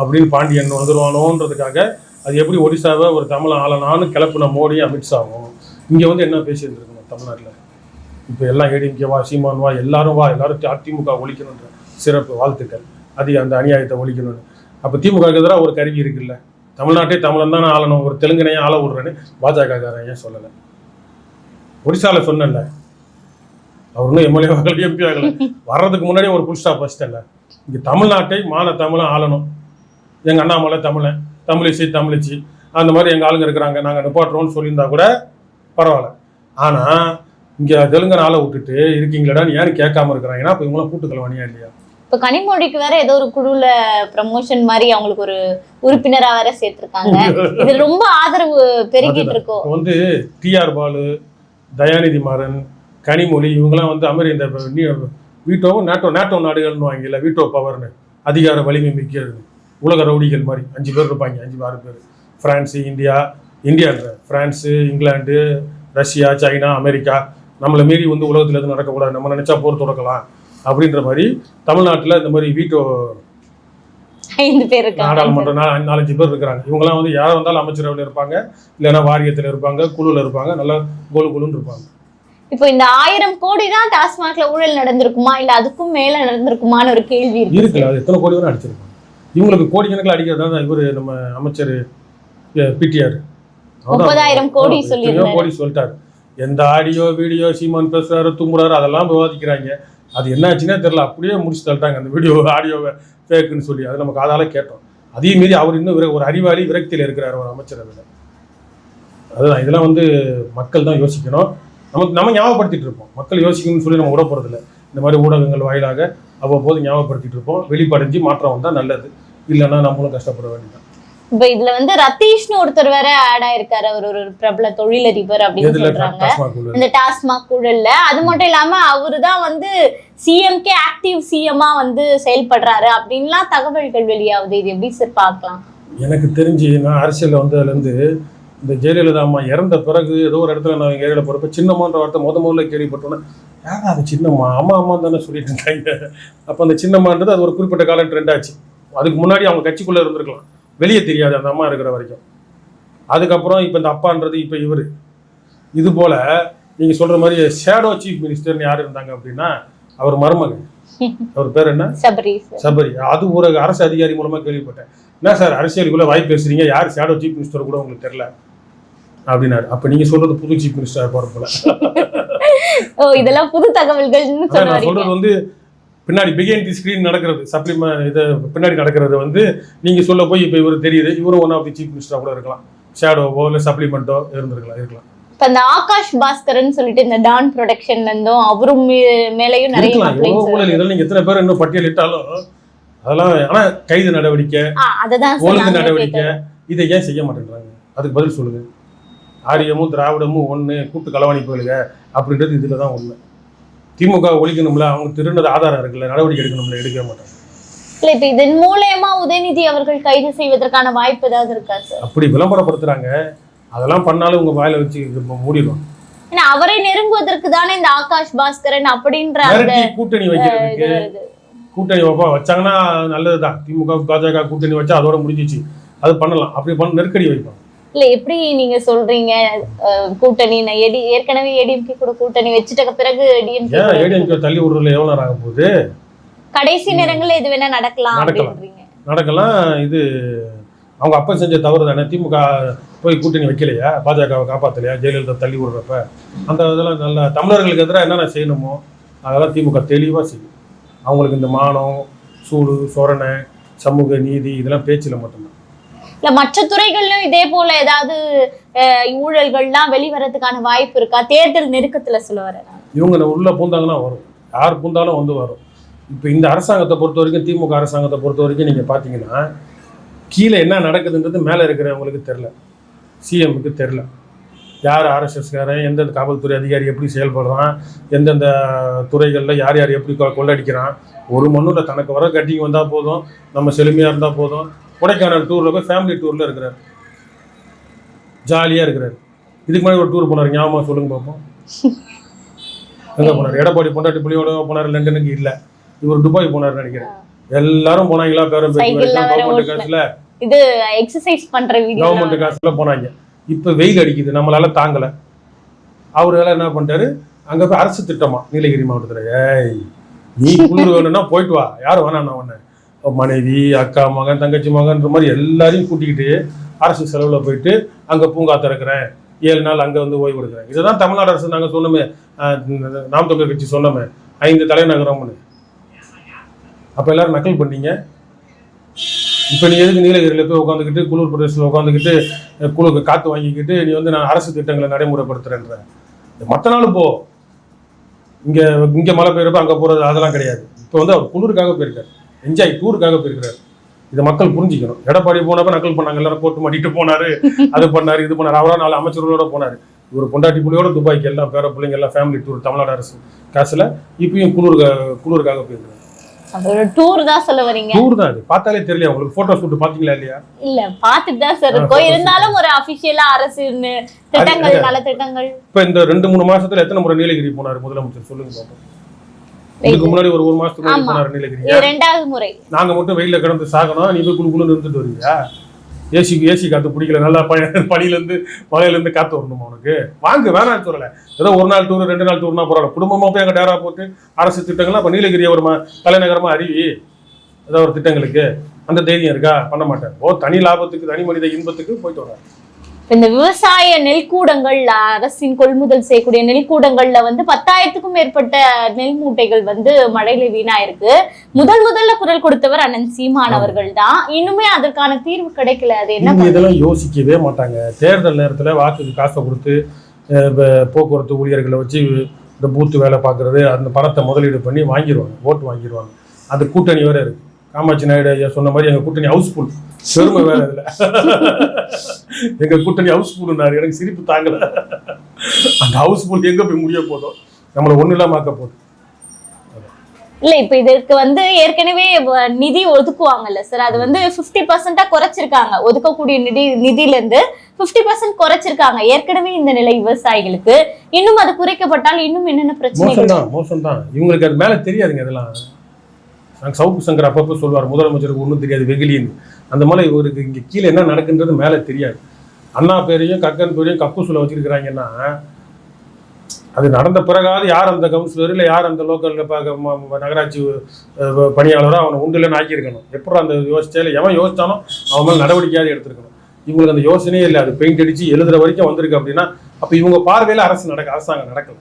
அப்படின்னு பாண்டியன் வந்துருவானோன்றதுக்காக அது எப்படி ஒடிசாவை ஒரு தமிழ் ஆளனான்னு கிளப்புன மோடி அமித்ஷாவும் இங்கே வந்து என்ன பேசியிருந்துருக்கணும் தமிழ்நாட்டில்? இப்போ எல்லாம் ஏடிஎம்கே வா சீமான் வா எல்லாரும் வா எல்லாரும் அதிமுக ஒழிக்கணுன்ற சிறப்பு வாழ்த்துக்கள். அதிக அந்த அநியாயத்தை ஒழிக்கணும்னு. அப்போ திமுகவுக்கு எதிராக ஒரு கருவி இருக்குல்ல? தமிழ்நாட்டே தமிழன் தான் ஆளணும். ஒரு தெலுங்கனையும் ஆள விடுறேன்னு பாஜகக்காரன் ஏன் சொல்லலை? ஒடிசாவில் சொன்னேன்ல அவர் இன்னும் எம்எல்ஏ ஆகல எம்பி ஆகல. வர்றதுக்கு முன்னாடி ஒரு புல் ஸ்டாப் வச்சிட்டல இங்கே தமிழ்நாட்டை மான தமிழன் ஆளணும். எங்கள் அண்ணாமலை தமிழன் தமிழிசை தமிழிச்சி அந்த மாதிரி எங்கள் ஆளுங்க இருக்கிறாங்க. நாங்கள் நிப்பாட்டுறோம்னு சொல்லியிருந்தா கூட பரவாயில்ல. ஆனால் இங்கே தெலுங்கன் ஆளை விட்டுட்டு இருக்கீங்களடான்னு ஏன்னு கேட்காம இருக்கிறாங்க ஏன்னா இப்போ இவங்களாம் கூட்டு கலவாணியா இல்லையா? இப்ப கனிமொழிக்கு வேற ஏதோ ஒரு குழுல ப்ரமோஷன் மாதிரி அவங்களுக்கு ஒரு உறுப்பினரா வேற சேர்த்திருக்காங்க. இது ரொம்ப ஆதரவு பெருகிட்டு இருக்கோ இப்போ வந்து டிஆர் பாலு தயாநிதி மாறன் கனிமொழி இவங்கெல்லாம் வந்து அமெரி இந்த நீ- வீட்டோ நாட்டோ நாட்டோ நாடுகள்னு வாங்கல வீட்டோ பவர்னு அதிகார வலிமை மிக்கிறது உலக ரவுடிகள் மாதிரி அஞ்சு பேர் இருப்பாங்க அஞ்சு ஆறு பேர். France India இந்தியான்ற France England Russia China America நம்மளை மீறி வந்து உலகத்தில் எதுவும் நடக்கக்கூடாது நம்ம நினைச்சா போர் தொடக்கலாம் அப்படின்ற மாதிரி தமிழ்நாட்டில் இந்த மாதிரி வீட்டோ ஐந்து பேர் இருக்காங்க. நாடாளுமன்ற நாலஞ்சு பேர் இருக்கிறாங்க. இவங்கெல்லாம் வந்து யார் வந்தாலும் அமைச்சரவையில் இருப்பாங்க இல்லைன்னா வாரியத்தில் இருப்பாங்க குழுவில் இருப்பாங்க நல்லா கோலு குழுன்னு இருப்பாங்க. இப்போ இந்த ஆயிரம் கோடி தான் டாஸ்மாக்ல ஊழல் நடந்திருக்குமா? இல்ல அதுக்கும் மேல நடந்திருக்குமான்னு ஒரு கேள்வி இருக்கு. இருக்குல்ல அது எத்தனை கோடி வேணும் அடிச்சிருப்பாங்க இவங்களுக்கு கோடிக்கணக்கில் அடிக்கிறது தான் இவர் நம்ம அமைச்சர் பிடிஆர். முப்பதாயிரம் கோடி சொல்லியிருந்தாரு. கோடி சொல்லிட்டாரு. எந்த ஆடியோ வீடியோ சீமான் பேசுறாரு தும்புறாரு அதெல்லாம் விவாதிக்கிறாங்க. அது என்னாச்சுன்னே தெரியல. அப்படியே முடிச்சு தள்ளிட்டாங்க அந்த வீடியோ ஆடியோவை ஃபேக்குன்னு சொல்லி. அது நம்ம காதால கேட்டோம். அதையும் மீறி அவர் இன்னும் ஒரு அறிவாளி விரக்தியில் இருக்கிறார் ஒரு அமைச்சரவையில். அதுதான். இதெல்லாம் வந்து மக்கள் தான் யோசிக்கணும். நமக்கு நம்ம ஞாபகப்படுத்திட்டு இருப்போம். மக்கள் யோசிக்கணும்னு சொல்லி நம்ம விட போகிறதில்ல இந்த மாதிரி ஊடகங்கள் வாயிலாக அவ்வப்போது ஞாபகப்படுத்திட்டு இருப்போம். வெளிப்படைஞ்சு மாற்றம் வந்தால் நல்லது. இல்லைன்னா நம்மளும் கஷ்டப்பட வேண்டியது இப்ப இதுல வந்து ரத்தீஷ்னு ஒருத்தர் வேற ஆட் ஆயிருக்காரு. அவர் ஒரு பிரபல தொழிலதிபர் அப்படின்னு சொல்றாங்க. இந்த டாஸ்மாக் ஊழல்ல. அது மட்டும் இல்லாம அவரு தான் வந்து சிஎம்கே ஆக்டிவ் சிஎம்மா வந்து செயல்படுறாரு. அப்படின்லாம் தகவல்கள் வெளியாகுது. இது எப்படி சார் பார்க்கலாம்? எனக்கு தெரிஞ்சு நான் அரசியலில் வந்ததுலேருந்து இந்த ஜெயலலிதா அம்மா இறந்த பிறகு ஏதோ ஒரு இடத்துல நான் ஏரியாவில் போகிறப்ப சின்னம்மான்ற வார்த்தை முத முதல்ல கேள்விப்பட்டோன்னே யாரா அது சின்னம்மா அம்மா? அம்மா தானே சொல்லிட்டு இருந்தாங்க. அப்போ அந்த சின்னம்மான்றது அது ஒரு குறிப்பிட்ட காலம் ட்ரெண்ட் ஆச்சு. அதுக்கு முன்னாடி அவங்க கட்சிக்குள்ளே இருந்திருக்கலாம். வெளியே தெரியாது அந்த அம்மா இருக்கிற வரைக்கும். அதுக்கப்புறம் இப்போ இந்த அப்பான்றது இப்போ இவர். இது போல் நீங்கள் சொல்கிற மாதிரி ஷேடோ சீஃப் மினிஸ்டர்னு யார் இருந்தாங்க அப்படின்னா அவர் மருமகன். அவர் பேர் என்ன? சபரி சபரி. அது ஒரு அரசு அதிகாரி மூலமா கேள்விப்பட்டேன். என்ன சார் அரசியலுக்குள்ள வாய் பேசுறீங்க? யார் ஷேடோ சீஃப் மினிஸ்டர் கூட உங்களுக்கு தெரியல? அப்படின்னாரு. அப்ப நீங்க சொல்றது புது சீஃப் மினிஸ்டர் போற போல. ஓ இதெல்லாம் புது தகவல்கள்னு சொல்றது வந்து பின்னாடி பிகைன் தி ஸ்கிரீன் நடக்கிறது சப்ளிமெண்ட் இது பின்னாடி நடக்கிறது வந்து நீங்க சொல்ல போய் இப்போ இவர் தெரியுது இவரும் ஒன் ஆஃப் தி சீஃப் மினிஸ்டரா கூட இருக்கலாம். ஷேடோவோ இல்லை சப்ளிமெண்ட்டோ இருந்திருக்கலாம் இருக்கலாம். இப்ப இந்த ஆகாஷ் பாஸ்கர்னு சொல்லிட்டு இந்த டான் ப்ரொடக்ஷன்ல இருந்தும் அவரும் மேலயும் நிறைய ஊழல் இதெல்லாம் நீங்க எத்தனை பேர் இன்னும் பட்டியலிட்டாலும் அதெல்லாம் ஆனா கைது நடவடிக்கை ஒழுங்கு நடவடிக்கை. இதை ஏன் செய்ய மாட்டேன்றாங்க? அதுக்கு பதில் சொல்லுங்க. ஆரியமும் திராவிடமும் ஒன்று கூட்டு களவாணிப்புகளுங்க அப்படின்றது இதில் தான் உண்மை திமுக ஒழிக்கணும்ல அவங்க திருநது ஆதாரம் இருக்குல்ல நடவடிக்கை எடுக்கணும்ல எடுக்கவே மாட்டாங்க. இல்ல இப்ப இதன் மூலயமா உதயநிதி அவர்கள் கைது செய்வதற்கான வாய்ப்பு ஏதாவது இருக்கா சார் அப்படி விளம்பரப்படுத்துறாங்க. அதெல்லாம் பண்ணாலும் உங்க வாயில வச்சு மூடிடுவாங்க. ஏன்னா அவரை நெருங்குவதற்கு தானே இந்த ஆகாஷ் பாஸ்கரன் அப்படின்ற அந்த கூட்டணி வைக்கிறதுக்கு கூட்டணி வைப்பா வச்சாங்கன்னா நல்லதுதான். திமுக பாஜக கூட்டணி வச்சா அதோட முடிஞ்சிச்சு. அது பண்ணலாம். அப்படி பண்ண நெருக்கடி வைப்பாங்க. இல்ல எப்படி நீங்க சொல்றீங்க? கூட்டணி நான் ஏடி ஏற்கனவே ஏடிஎம்கே கூட கூட்டணி வச்சுட்ட பிறகு ஏன் டிஎம்கே ஏடிஎம்கே தள்ளி விடுறதுல எவ்வளோ நேரம் ஆக போகுது? கடைசி நேரங்கள்ல இது வேணா நடக்கலாம் நடக்கலாம். நடக்கலாம். இது அவங்க அப்பா செஞ்ச தவறு தானே? திமுக போய் கூட்டணி வைக்கலையா? பாஜகவை காப்பாத்தலையா? ஜெயலலிதா தள்ளி விடுறப்ப? அந்த இதெல்லாம் நல்ல தமிழர்களுக்கு எதிராக என்னென்ன செய்யணுமோ அதெல்லாம் திமுக தெளிவாக செய்யும். அவங்களுக்கு இந்த மானம் சூடு சொரணை சமூக நீதி இதெல்லாம் பேச்சில் மட்டும்தான். இல்ல மற்ற துறைகள்லயும் இதே போல ஏதாவது ஊழல்கள்லாம் வெளிவரதுக்கான வாய்ப்பு இருக்கா? தேர்தல் நெருக்கத்துல சொல்ல வரேன் இவங்க உள்ள பூந்தாங்கன்னா வரும். யார் பூந்தாலும் வந்து வரும். இப்போ இந்த அரசாங்கத்தை பொறுத்த வரைக்கும் திமுக அரசாங்கத்தை பொறுத்த வரைக்கும் நீங்கள் பார்த்தீங்கன்னா கீழே என்ன நடக்குதுன்றது மேலே இருக்கிறவங்களுக்கு தெரில சிஎம்முக்கு தெரில யார் ஆர்எஸ்எஸ்காரன் எந்தெந்த காவல்துறை அதிகாரி எப்படி செயல்படுறான் எந்தெந்த துறைகளில் யார் யார் எப்படி கொ- கொள்ளடிக்கிறான் ஒரு மண்ணில் தனக்கு வர கட்டிங் வந்தால் போதும் நம்ம செழுமையாக இருந்தால் போதும் கொடைக்கானல் டூரில் போய் ஃபேமிலி டூரில் இருக்கிறார். ஜாலியாக இருக்கிறார். இதுக்கு முன்னாடி ஒரு டூர் போனார். ஞாபகம் சொல்லுங்க பார்ப்போம் எங்கே போனார்? எடப்பாடி பொண்டாட்டி புள்ளியோட போனார் லண்டனுக்கு இல்லை. இவர் துபாய் போனாருன்னு நினைக்கிறேன். எல்லாரும் போனாங்களா? பேரம் கவர்மெண்ட். காசுல. இது எக்ஸசைஸ் பண்ற வீடியோ கவர்மெண்ட் காசுல போனாங்க. இப்ப வெயில் அடிக்குது. நம்மளால தாங்கல. அவர் எல்லாம் என்ன பண்ணிட்டாரு? அங்க போய் அரசு திட்டமா நீலகிரி மாவட்டத்துல. ஏய் நீ குளிர் வேணும்னா போயிட்டு வா. யாரும் வேணாம் நான் உன்னை? மனைவி அக்கா மகன் தங்கச்சி மகன்ற மாதிரி எல்லாரையும் கூட்டிக்கிட்டு அரசு செலவில் போயிட்டு அங்கே பூங்கா திறக்கிறேன். ஏழு நாள் அங்கே வந்து ஓய்வு எடுக்கிறேன். இதுதான் தமிழ்நாடு அரசு நாங்கள் சொன்னோமே. நாம் தமிழர் கட்சி சொன்னோமே. ஐந்து தலைநகரம்னு. அப்போ எல்லாரும் நக்கல் பண்ணீங்க. இப்போ நீ எதுக்கு நீலகிரியில் போய் உட்காந்துக்கிட்டு குளிர் பிரதேசத்தில் உட்காந்துக்கிட்டு குளிர் காற்று வாங்கிக்கிட்டு நீ வந்து நான் அரசு திட்டங்களை நடைமுறைப்படுத்துகிறேன்ற மற்ற நாள் போ. இங்கே இங்கே மழை பெய்யறப்ப அங்கே போகிறது அதெல்லாம் கிடையாது. இப்போ வந்து அவர் குளிருக்காக போயிருக்காரு. என்ஜாய் டூருக்காக போயிருக்காரு இதை மக்கள் புரிஞ்சுக்கணும். எடப்பாடி போனப்ப நக்கல் பண்ணாங்க. எல்லாரும் போட்டு மாட்டிட்டு போனாரு. அது பண்ணாரு இது பண்ணாரு. அவரா நாலு அமைச்சர்களோட போனாரு. இவர் பொண்டாட்டி புள்ளியோட துபாய்க்கு எல்லாம் பேர பிள்ளைங்க எல்லாம் ஃபேமிலி டூர் தமிழ்நாடு அரசு காசுல இப்பயும் குளிர் குளிருக்காக போயிருக்காரு ஒரு டூர் தான் சொல்ல வரீங்க? டூர் தான் அது. பார்த்தாலே தெரியல உங்களுக்கு போட்டோ ஷூட் பாத்தீங்களா இல்லையா? இல்ல பாத்துட்டு தான் சார் ஆ, இருக்கோம். photos இருந்தாலும் ஒரு அபிஷியலா அரசு திட்டங்கள் நல திட்டங்கள் இப்ப இந்த ரெண்டு மூணு மாசத்துல எத்தனை முறை நீலகிரி போனாரு முதலமைச்சர்? சொல்லுங்க பாப்போம். இதுக்கு முன்னாடி ஒரு ஒரு மாசத்துக்கு முன்னாடி ரெண்டாவது முறை. நாங்க மட்டும் வெயில்ல கிடந்து சாகணும். நீ போய் குழு குழு இருந்துட்டு வருவியா ஏசி ஏசி காத்து பிடிக்கல. நல்லா பனியில இருந்து மழையில இருந்து காத்து வரணுமா உனக்கு? வாங்க வேணாம்னு சொல்லல. ஏதோ ஒரு நாள் டூர் ரெண்டு நாள் டூர்னா பரவாயில்ல. குடும்பமா போய் அங்க டேரா போட்டு அரசு திட்டங்கள்லாம் இப்ப நீலகிரியை ஒரு தலைநகரமா அறிவி ஏதோ ஒரு திட்டங்களுக்கு. அந்த தைரியம் இருக்கா? பண்ண மாட்டேன். ஓ தனி லாபத்துக்கு தனி மனித இன்பத்துக்கு போயிட்டு வர இப்ப இந்த விவசாய நெல்கூடங்கள் அரசின் கொள்முதல் செய்யக்கூடிய நெல்கூடங்கள்ல வந்து பத்தாயிரத்துக்கும் மேற்பட்ட நெல் மூட்டைகள் வந்து மழையில வீணாயிருக்கு. முதல் முதல்ல குரல் கொடுத்தவர் அண்ணன் சீமான் அவர்கள் தான் இன்னுமே அதற்கான தீர்வு கிடைக்கல. அது என்ன இதெல்லாம் யோசிக்கவே மாட்டாங்க. தேர்தல் நேரத்தில் வாக்குக்கு காசை கொடுத்து போக்குவரத்து ஊழியர்களை வச்சு இந்த பூத்து வேலை பார்க்கறது அந்த பணத்தை முதலீடு பண்ணி வாங்கிடுவாங்க ஓட்டு வாங்கிடுவாங்க அது கூட்டணி வேற இருக்கு. காமாட்சி நாயுடு ஐயா சொன்ன மாதிரி எங்க கூட்டணி ஹவுஸ்ஃபுல் பெருமை வேற இதுல. எங்க கூட்டணி ஹவுஸ்ஃபுல்னாரு எனக்கு சிரிப்பு தாங்கல. அந்த ஹவுஸ்ஃபுல் எங்க போய் முடிய போதும் நம்மளை ஒண்ணு இல்லாம ஆக்க போகுது இல்ல இப்ப இதற்கு வந்து ஏற்கனவே நிதி ஒதுக்குவாங்கல்ல சார். அது வந்து 50% பர்சன்டா குறைச்சிருக்காங்க. ஒதுக்கக்கூடிய நிதி நிதியில இருந்து 50% பர்சன்ட் குறைச்சிருக்காங்க. ஏற்கனவே இந்த நிலை விவசாயிகளுக்கு. இன்னும் அது குறைக்கப்பட்டால் இன்னும் என்னென்ன பிரச்சனைகள்? மோசம்தான் மோசம்தான். இவங்களுக்கு அது மேல தெரியாதுங்க இதெல்லாம். நாங்கள் சவுக்கு சங்கர் அப்பப்போ சொல்வார் முதலமைச்சருக்கு ஒன்றும் தெரியாது வெகுலின்னு அந்த மாதிரி இவருக்கு இங்கே கீழே என்ன நடக்குன்றது மேலே தெரியாது. அண்ணா பேரையும் கக்கன் பேரையும் கக்கூசுல வச்சிருக்கிறாங்கன்னா அது நடந்த பிறகாவது யார் அந்த கவுன்சிலர் இல்லை யார் அந்த லோக்கல் நகராட்சி பணியாளரோ அவனை உண்டுலன்னு ஆக்கியிருக்கணும். எப்படி அந்த யோசிச்சா இல்லை எவன் யோசித்தானோ அவன் மேலே நடவடிக்கையாவது எடுத்திருக்கணும். இவங்களுக்கு அந்த யோசனையே இல்லை அது பெயிண்ட் அடித்து எழுதுகிற வரைக்கும் வந்திருக்கு அப்படின்னா அப்போ இவங்க பார்வையில் அரசு நடக்க அரசாங்கம் நடக்கல.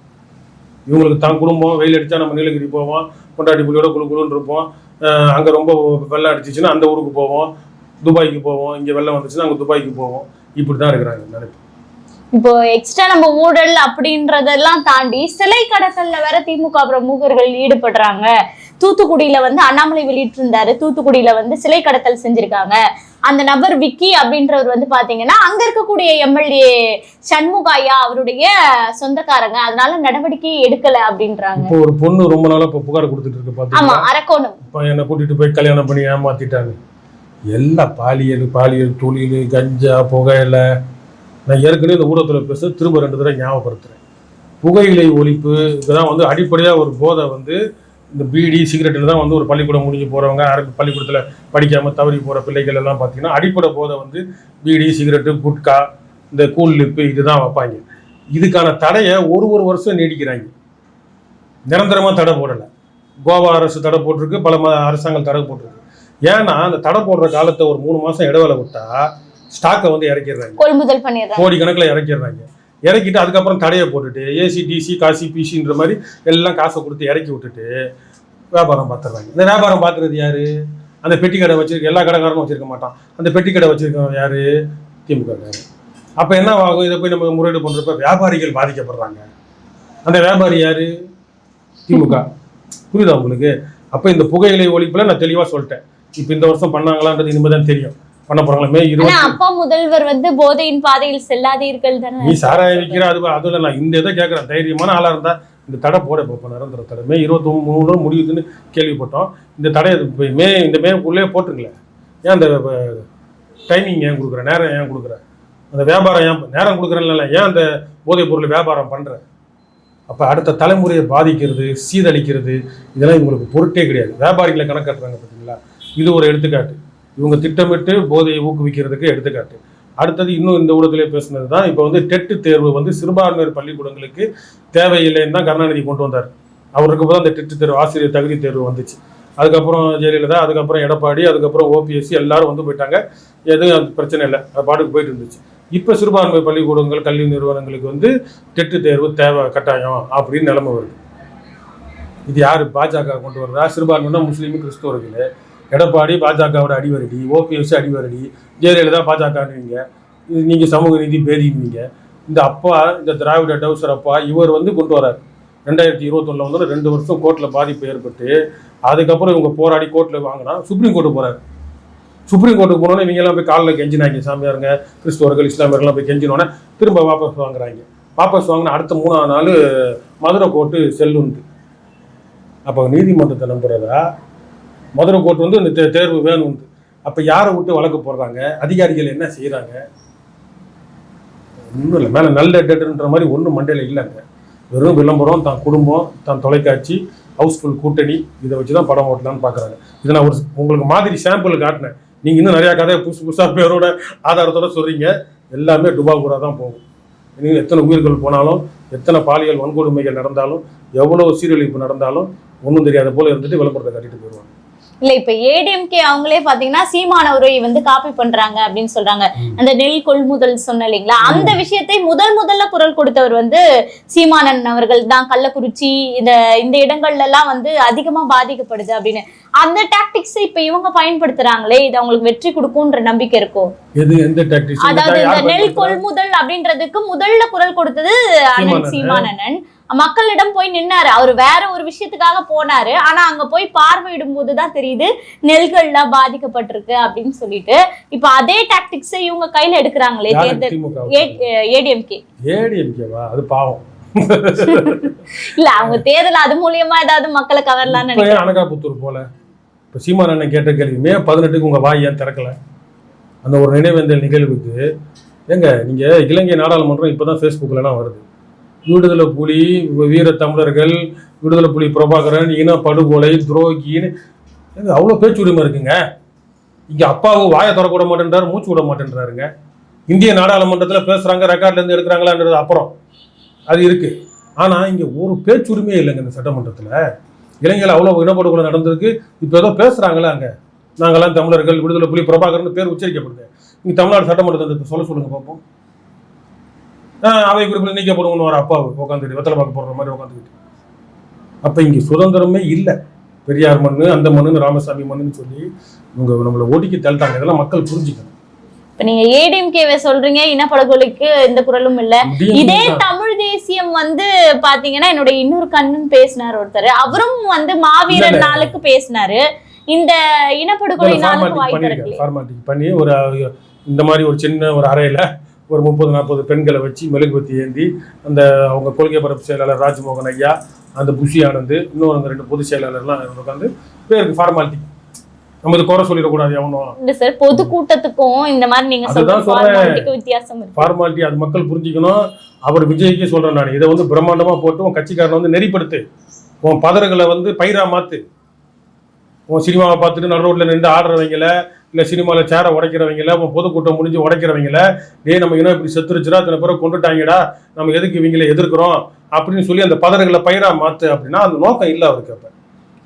இவங்களுக்கு தான் குடும்பம் வெயில் அடித்தா நம்ம நீலகிரி போவோம் பொண்டாட்டி புள்ளியோட குழு குழுன்னு இருப்போம். அங்கே அங்க ரொம்ப வெள்ளம் அடிச்சிச்சுன்னா அந்த ஊருக்கு போவோம் துபாய்க்கு போவோம் இங்க வெள்ளம் வந்துச்சுன்னா அங்கே துபாய்க்கு போவோம். இப்படி தான் இருக்கிறாங்க நினைப்பு இப்போ எக்ஸ்ட்ரா நம்ம ஊழல் அப்படின்றதெல்லாம் தாண்டி சிலை கடத்தல்ல வேற திமுக பிரமுகர்கள் ஈடுபடுறாங்க. தூத்துக்குடியில வந்து அண்ணாமலை வெளியிட்டிருந்தாரு. தூத்துக்குடியில வந்து சிலை கடத்தல் செஞ்சிருக்காங்க. அந்த நபர் விக்கி அப்படின்றவர் வந்து பாத்தீங்கன்னா அங்க இருக்கக்கூடிய எம்எல்ஏ சண்முகாயா அவருடைய சொந்தக்காரங்க. அதனால நடவடிக்கை எடுக்கல அப்படின்றாங்க. இப்போ ஒரு பொண்ணு ரொம்ப நாளா இப்போ புகார் கொடுத்துட்டு இருக்கு ஆமா பாத்தீங்களா அரக்கோணம். இப்போ என்னை கூட்டிட்டு போய் கல்யாணம் பண்ணி ஏமாத்திட்டாங்க. எல்லாம் பாலியல் பாலியல் தொழில் கஞ்சா புகையில. நான் ஏற்கனவே இந்த ஊடகத்தில் பேச திரும்ப ரெண்டு தடவை ஞாபகப்படுத்துறேன். புகையிலை ஒழிப்பு இதுதான் வந்து அடிப்படையாக ஒரு போதை வந்து இந்த பீடி சிகரெட்டில் தான் வந்து ஒரு பள்ளிக்கூடம் முடிஞ்சு போகிறவங்க அரபு பள்ளிக்கூடத்தில் படிக்காமல் தவறி போகிற பிள்ளைகள் எல்லாம் பார்த்தீங்கன்னா அடிப்படை போதை வந்து பீடி சிகரெட்டு குட்கா இந்த கூல் லிப்பு இதுதான் வைப்பாங்க. இதுக்கான தடையை ஒரு ஒரு வருஷம் நீடிக்கிறாங்க. நிரந்தரமாக தடை போடலை. கோவா அரசு தடை போட்டிருக்கு பல ம அரசாங்கம் தடை போட்டிருக்கு. ஏன்னா அந்த தடை போடுற காலத்தை ஒரு மூணு மாதம் இடைவேளை விட்டா ஸ்டாக்கை வந்து இறக்கிடுறாங்க. கொள்முதல் பண்ணிடுறாங்க. கோடி கணக்கில் இறக்கிடுறாங்க. இறக்கிட்டு அதுக்கப்புறம் தடையை போட்டுட்டு ஏசி டிசி காசி பிசின்ற மாதிரி எல்லாம் காசை கொடுத்து இறக்கி விட்டுட்டு வியாபாரம் பார்த்துடுறாங்க. இந்த வியாபாரம் பார்க்குறது யார்? அந்த பெட்டி கடை வச்சிருக்க எல்லா கடைக்காரனும் வச்சிருக்க மாட்டான். அந்த பெட்டி கடை வச்சிருக்கவன் யார்? திமுக அப்போ என்ன ஆகும்? இதை போய் நம்ம முறையீடு பண்ணுறப்ப வியாபாரிகள் பாதிக்கப்படுறாங்க. அந்த வியாபாரி யார்? திமுக. புரியுதா உங்களுக்கு? அப்போ இந்த புகையிலை ஒழிப்பில் நான் தெளிவாக சொல்லிட்டேன். இப்போ இந்த வருஷம் பண்ணாங்களான்றது இனிமேல் தான் தெரியும். பண்ண போறாங்களா மே ஆனா இருபத்தி அப்பா முதல்வர் வந்து போதையின் பாதையில் செல்லாதீர்கள் தானே? நீ சாராய விற்கிற அது அதுல நான் இந்த இதை கேட்குறேன் தைரியமான ஆளா இருந்தா இந்த தடை போட பார்ப்போம் நிரந்தர தடை. மே இருபத்தி மூணு முடியுதுன்னு கேள்விப்பட்டோம். இந்த தடை இப்ப மே இந்த மேக்குள்ளே போட்டுருங்களேன் ஏன் அந்த டைமிங் ஏன் கொடுக்குற நேரம் ஏன் கொடுக்குற? அந்த வியாபாரம் ஏன் நேரம் கொடுக்குறேன்ல ஏன் அந்த போதைப் பொருள் வியாபாரம் பண்ற? அப்போ அடுத்த தலைமுறையை பாதிக்கிறது சீரழிக்கிறது இதெல்லாம் இவங்களுக்கு பொருட்டே கிடையாது. வியாபாரிகளை கணக்காட்டுறாங்க பார்த்தீங்களா இது ஒரு எடுத்துக்காட்டு. இவங்க திட்டமிட்டு போதையை ஊக்குவிக்கிறதுக்கு எடுத்துக்காட்டு. அடுத்தது இன்னும் இந்த ஊடகத்திலே பேசுனது தான் இப்போ வந்து டெட்டு தேர்வு வந்து சிறுபான்மையர் பள்ளிக்கூடங்களுக்கு தேவையில்லைன்னு தான் கருணாநிதி கொண்டு வந்தார். அவருக்கு தான் அந்த டெட்டு தேர்வு ஆசிரியர் தகுதி தேர்வு வந்துச்சு. அதுக்கப்புறம் ஜெயலலிதா அதுக்கப்புறம் எடப்பாடி அதுக்கப்புறம் ஓபிஎஸ்சி எல்லாரும் வந்து போயிட்டாங்க. எதுவும் அது பிரச்சனை இல்லை அது பாட்டுக்கு போயிட்டு இருந்துச்சு. இப்போ சிறுபான்மை பள்ளிக்கூடங்கள் கல்வி நிறுவனங்களுக்கு வந்து டெட்டு தேர்வு தேவை கட்டாயம் அப்படின்னு நிலைமை வருது. இது யார் பாஜக கொண்டு வர்றதா? சிறுபான்மைனா முஸ்லீம் கிறிஸ்துவர்களே. எடப்பாடி பாஜகவோட அடிவரடி ஓபிஎஸ் அடிவரடி ஜெயலலிதா பாஜகன்னுவீங்க. இது நீங்கள் சமூக நீதி பேதிக்குவீங்க இந்த அப்பா இந்த திராவிட டவுசர் அப்பா இவர் வந்து கொண்டு வரார். ரெண்டாயிரத்தி இருபத்தொன்னில் வந்து ரெண்டு வருஷம் கோர்ட்டில் பாதிப்பு ஏற்பட்டு அதுக்கப்புறம் இவங்க போராடி கோர்ட்டில் வாங்கினா சுப்ரீம் கோர்ட்டு போகிறார் சுப்ரீம் கோர்ட்டுக்கு போனோன்னே இவங்க எல்லாம் போய் காலில் கெஞ்சினாங்க சாமியாருங்க கிறிஸ்துவர்கள் இஸ்லாமியர்கள்லாம் போய் கெஞ்சினோன்னே திரும்ப வாபஸ் வாங்குறாங்க. வாபஸ் வாங்கின அடுத்த மூணாவது நாள் மதுரை கோர்ட்டு செல்லுண்டு அப்போ நீதிமன்றத்தை நம்புறதா? மதுரை கோர்ட் வந்து இந்த தே- தேர்வு வேணும் அப்போ யாரை விட்டு வழக்கு போடுறாங்க? அதிகாரிகள் என்ன செய்கிறாங்க ஒன்றும் இல்லை. மேலே நல்ல டெட்டுன்ற மாதிரி ஒன்றும் மண்டையில் இல்லைங்க. வெறும் விளம்பரம் தான் குடும்பம் தான் தொலைக்காட்சி ஹவுஸ்ஃபுல் கூட்டணி இதை வச்சு தான் படம் ஓட்டலாம்னு பார்க்குறாங்க இதை நான் ஒரு உங்களுக்கு மாதிரி சாம்பிள் காட்டினேன். நீங்கள் இன்னும் நிறையா கதையை புதுசு புதுசாக பேரோட ஆதாரத்தோட சொல்கிறீங்க எல்லாமே டுபா கூட தான் போகும். இன்னும் எத்தனை உயிர்கள் போனாலும் எத்தனை பாலியல் வன்கொடுமைகள் நடந்தாலும் எவ்வளோ சீரழிப்பு நடந்தாலும் ஒன்றும் தெரியாத போல் இருந்துட்டு விளம்பரத்தை கட்டிட்டு போயிடுவாங்க. இல்ல இப்ப ஏடிஎம்கே அவங்களே பாத்தீங்கன்னா சீமான உரை வந்து காப்பி பண்றாங்க அப்படின்னு சொல்றாங்க. அந்த நெல் கொள்முதல் சொன்ன இல்லைங்களா? அந்த விஷயத்தை முதல் முதல்ல குரல் கொடுத்தவர் வந்து சீமானன் அவர்கள் தான். கள்ளக்குறிச்சி இந்த இந்த இடங்கள்ல எல்லாம் வந்து அதிகமா பாதிக்கப்படுது அப்படின்னு. அந்த டாக்டிக்ஸ் இப்ப இவங்க பயன்படுத்துறாங்களே இது அவங்களுக்கு வெற்றி கொடுக்கும்ன்ற நம்பிக்கை இருக்கும் அதாவது இந்த நெல் கொள்முதல் அப்படின்றதுக்கு முதல்ல குரல் கொடுத்தது அண்ணன் சீமானண்ணன். மக்களிடம் போய் நின்னாரு. அவர் வேற ஒரு விஷயத்துக்காக போனாரு. ஆனா அங்க போய் பார்வையிடும் போதுதான் தெரியுது நெல்கள்லாம் பாதிக்கப்பட்டிருக்கு அப்படின்னு சொல்லிட்டு. இப்ப அதே டாக்டிக்ஸ் இவங்க கையில எடுக்கிறாங்களே தேர்தல் ஏடிஎம்கே. ஏடிஎம்கேவா? அது பாவம். இல்ல அவங்க தேர்தல் அது மூலியமா ஏதாவது மக்களை கவரலாம்னு நினைக்கிறேன் அனகாபுத்தூர் போல? இப்போ சீமான் அண்ணன் கேட்ட கேள்வி மே பதினெட்டுக்கு உங்கள் வாய் ஏன் திறக்கல? அந்த ஒரு நினைவேந்தல் நிகழ்வுக்கு ஏங்க நீங்கள் இலங்கை நாடாளுமன்றம் இப்போ தான் ஃபேஸ்புக்கில்லாம் வருது. விடுதலை புலி வீர தமிழர்கள் விடுதலை புலி பிரபாகரன் இன படுகொலை துரோகின்னு. அவ்வளோ பேச்சு உரிமை இருக்குங்க. இங்கே அப்பாவும் வாயை திறக்க விட மாட்டேன்றாரு மூச்சு விட மாட்டேன்றாருங்க. இந்திய நாடாளுமன்றத்தில் பேசுகிறாங்க ரெக்கார்ட்லேருந்து எடுக்கிறாங்களான்றது அப்புறம். அது இருக்குது ஆனால் இங்கே ஒரு பேச்சுரிமையே இல்லைங்க இந்த சட்டமன்றத்தில். இளைஞர்கள் அவ்வளோ இனப்படுகொலை நடந்திருக்கு. இப்போ ஏதோ பேசுகிறாங்களா அங்கே. நாங்களாம் தமிழர்கள் விடுதலை புலி பிரபாகரன் பேர் உச்சரிக்கப்படுது. இங்கே தமிழ்நாடு சட்டமன்றத்தை சொல்ல சொல்லுங்கள் பார்ப்போம் அவை குறிப்பில் நீக்கப்படுவோம்னு ஒரு அப்பாவு உட்காந்துட்டு வெத்தலை பார்க்க போடுற மாதிரி உட்காந்துக்கிட்டு அப்போ இங்கே சுதந்திரமே இல்லை. பெரியார் மண்ணு அந்த மண்ணுன்னு ராமசாமி மண்ணுன்னு சொல்லி இவங்க நம்மளை ஒடுக்கி தள்ளிட்டாங்க. இதெல்லாம் மக்கள் புரிஞ்சுக்கணும். இப்ப நீங்க ஏடிஎம்கேவை சொல்றீங்க இனப்படுகொலைக்கு எந்த குரலும் இல்ல. இதே. தமிழ் தேசியம் வந்து பாத்தீங்கன்னா என்னோட இன்னொரு கண்ணன் பேசினார் ஒருத்தர். அவரும் வந்து மாவீரர். நாளுக்கு பேசினாரு. இந்த இனப்படுகொலை நாளுக்கு வாய் பண்ணிருக்கேன் திறக்கல ஃபார்மாலிட்டி பண்ணி ஒரு இந்த மாதிரி ஒரு சின்ன ஒரு அறையில ஒரு முப்பது நாற்பது பெண்களை வச்சு மெழுகுபத்தி ஏந்தி அந்த அவங்க கொள்கை பரப்பு செயலாளர் ராஜ்மோகன் ஐயா அந்த புஷி ஆனந்த் இன்னொரு அந்த ரெண்டு பொதுச் செயலாளர்லாம் உட்காந்து பேருக்கு ஃபார்மாலிட்டி நம்ம இது குறை சொல்லிடக்கூடாது எவனும் இல்ல சார் பொதுக்கூட்டத்துக்கும் இந்த மாதிரி நீங்க அதுதான் சொல்றேன். வித்தியாசம் ஃபார்மாலிட்டி அது மக்கள் புரிஞ்சுக்கணும். அவர் விஜய்க்கே சொல்றேன் நான். இதை வந்து பிரம்மாண்டமா போட்டு உன் கட்சிக்காரனை வந்து நெறிப்படுத்து. உன் பதறுகளை வந்து பயிரா மாத்து. உன் சினிமாவை பார்த்துட்டு நடு ரோட்ல நின்று ஆடுறவங்கள இல்லை சினிமாவில் சேரை உடைக்கிறவங்கள உன் பொதுக்கூட்டம் முடிஞ்சு உடைக்கிறவங்கள டே நம்ம இன்னும் இப்படி செத்துருச்சுடா இத்தனை பேரை கொண்டுட்டாங்கடா நம்ம எதுக்கு இவங்களை எதிர்க்கிறோம்? அப்படின்னு சொல்லி அந்த பதறுகளை பயிராக மாற்று அப்படின்னா அந்த நோக்கம் இல்லை அவருக்கு அப்போ.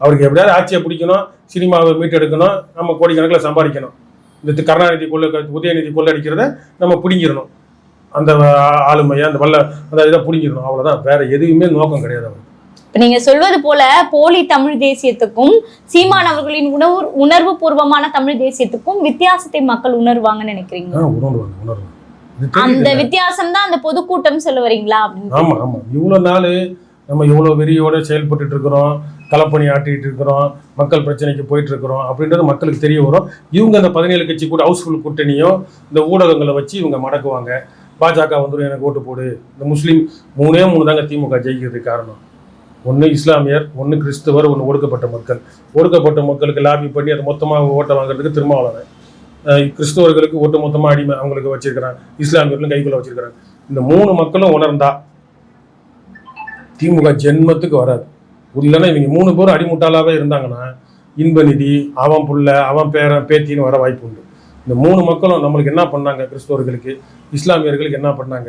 அவருக்கு எப்படியாவது ஆட்சியை பிடிக்கணும் சினிமாவை மீட்டெடுக்கணும் நம்ம கோடிக்கணக்கில் சம்பாதிக்கணும். இந்த கருணாநிதி கொள்ள உதயநிதி கொள்ளடிக்கிறத நம்ம பிடிங்கிடணும். அந்த ஆளுமையை அந்த வல்ல அந்த இதை பிடிங்கிடணும். அவ்வளோதான் வேற எதுவுமே நோக்கம் கிடையாது அவருக்கு. நீங்க சொல்வது போல போலி தமிழ் தேசியத்துக்கும் சீமான் அவர்களின் உணர்வு உணர்வு பூர்வமான தமிழ் தேசியத்துக்கும் வித்தியாசத்தை மக்கள் உணர்வாங்கன்னு நினைக்கிறீங்க? அந்த வித்தியாசம் தான் அந்த பொதுக்கூட்டம் சொல்ல வரீங்களா அப்படின்னு ஆமா ஆமா. இவ்வளோ நாள் நம்ம இவ்வளோ வெறியோட செயல்பட்டுட்டு இருக்கிறோம் களப்பணி ஆட்டிட்டு இருக்கிறோம் மக்கள் பிரச்சனைக்கு போயிட்டு இருக்கிறோம் அப்படின்றது மக்களுக்கு தெரிய வரும். இவங்க அந்த பதினேழு கட்சி கூட ஹவுஸ்ஃபுல் கூட்டணியும் இந்த ஊடகங்களை வச்சு இவங்க மடக்குவாங்க. பாஜக வந்துடும் எனக்கு ஓட்டு போடு. இந்த முஸ்லீம் மூணே மூணு தாங்க திமுக ஜெயிக்கிறதுக்கு காரணம். ஒன்று இஸ்லாமியர் ஒன்று கிறிஸ்தவர் ஒன்று ஒடுக்கப்பட்ட மக்கள். ஒடுக்கப்பட்ட மக்களுக்கு லாபி பண்ணி அதை மொத்தமாக ஓட்டை வாங்குறதுக்கு திருமாவளவன் அஹ் கிறிஸ்தவர்களுக்கு ஒட்டு மொத்தமாக அடிமை அவங்களுக்கு வச்சிருக்கிறாங்க. இஸ்லாமியர்களும் கைக்குள்ள வச்சிருக்கிறாங்க. இந்த மூணு மக்களும் உணர்ந்தா திமுக ஜென்மத்துக்கு வராது. இல்லைன்னா இவங்க மூணு பேரும் அடிமுட்டாளாகவே இருந்தாங்கன்னா இன்ப நிதி அவன் புள்ள அவன் பேரன் பேத்தின்னு வர வாய்ப்பு உண்டு. இந்த மூணு மக்களும் நம்மளுக்கு என்ன பண்ணாங்க? கிறிஸ்தவர்களுக்கு இஸ்லாமியர்களுக்கு என்ன பண்ணாங்க?